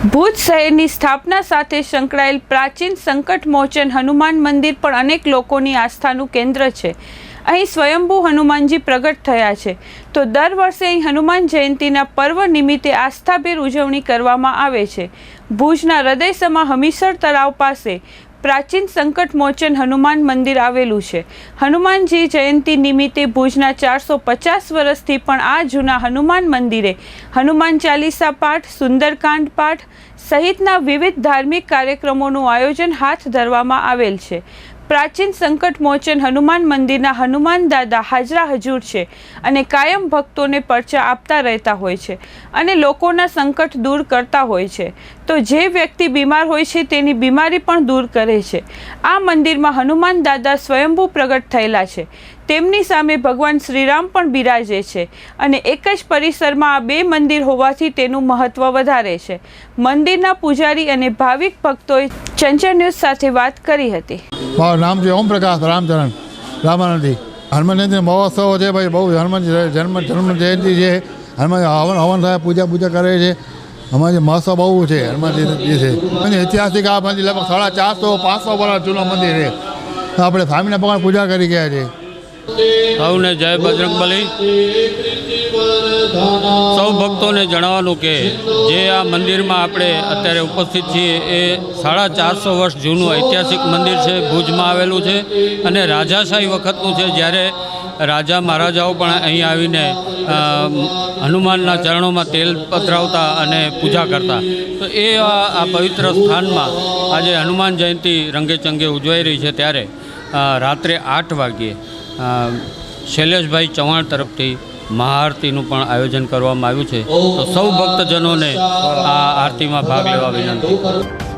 ભુજ શહેરની સ્થાપના સાથે સંકળાયેલ પ્રાચીન સંકટ મોચન હનુમાન મંદિર પણ અનેક લોકોની આસ્થાનું કેન્દ્ર છે. અહીં સ્વયંભૂ હનુમાનજી પ્રગટ થયા છે. તો દર વર્ષે અહીં હનુમાન જયંતીના પર્વ નિમિત્તે આસ્થાભેર ઉજવણી કરવામાં આવે છે. ભુજના હૃદયસમાં હમીસર તળાવ પાસે પ્રાચીન સંકટ મોચન હનુમાન મંદિર આવેલું છે. હનુમાનજી જયંતી નિમિત્તે ભુજના ચારસો પચાસ વર્ષથી પણ આ જૂના હનુમાન મંદિરે હનુમાન ચાલીસા પાઠ, સુંદરકાંડ પાઠ સહિતના વિવિધ ધાર્મિક કાર્યક્રમોનું આયોજન હાથ ધરવામાં આવેલ છે. પ્રાચીન સંકટ મોચન હનુમાન મંદિરના હનુમાન દાદા હાજરા હજૂર છે અને કાયમ ભક્તોને પરચા આપતા રહેતા હોય છે અને લોકોના સંકટ દૂર કરતા હોય છે. તો જે વ્યક્તિ બીમાર હોય છે તેની બીમારી પણ દૂર કરે છે. આ મંદિરમાં હનુમાન દાદા સ્વયંભૂ પ્રગટ થયેલા છે. તેમની સામે ભગવાન શ્રીરામ પણ બિરાજે છે અને એક જ પરિસરમાં આ બે મંદિર હોવાથી તેનું મહત્વ વધારે છે. મંદિરના પૂજારી અને ભાવિક ભક્તોએ ચંચળ ન્યૂઝ સાથે વાત કરી હતી. છે ઓમપ્રકાશ રામચરણ રામાનંદી હનુમાન જયંતિ મહોત્સવ છે ભાઈ, બહુ હનુમાન જન્મ જન્મ જયંતિ છે. હનુમાન, હવન હવન થાય પૂજા પૂજા કરે છે. અમારે મહોત્સવ બહુ છે હનુમાન જયંતિ છે. અને ઐતિહાસિક આ મંદિર લગભગ સાડા ચારસો, પાંચસો વર્ષ જૂનું મંદિર છે. તો આપણે સ્વામીના ભગવાન પૂજા કરી ગયા છે. સૌને જય બજરંગબલી. ભક્તોને જણાવવાનું કે જે આ મંદિરમાં આપણે અત્યારે ઉપસ્થિત છીએ એ સાડા ચારસો વર્ષ જૂનું ઐતિહાસિક મંદિર છે, ભુજમાં આવેલું છે અને રાજાશાહી વખતનું છે. જ્યારે રાજા મહારાજાઓ પણ અહીં આવીને હનુમાનના ચરણોમાં તેલ પથરાવતા અને પૂજા કરતા. તો એ આ પવિત્ર સ્થાનમાં આજે હનુમાન જયંતિ રંગેચંગે ઉજવાઈ રહી છે ત્યારે રાત્રે આઠ વાગ્યે શૈલેષભાઈ ચૌહાણ તરફથી મહાઆરતીનું પણ આયોજન કરવામાં આવ્યું છે. તો સૌ ભક્તજનોને આ આરતીમાં ભાગ લેવા વિનંતી.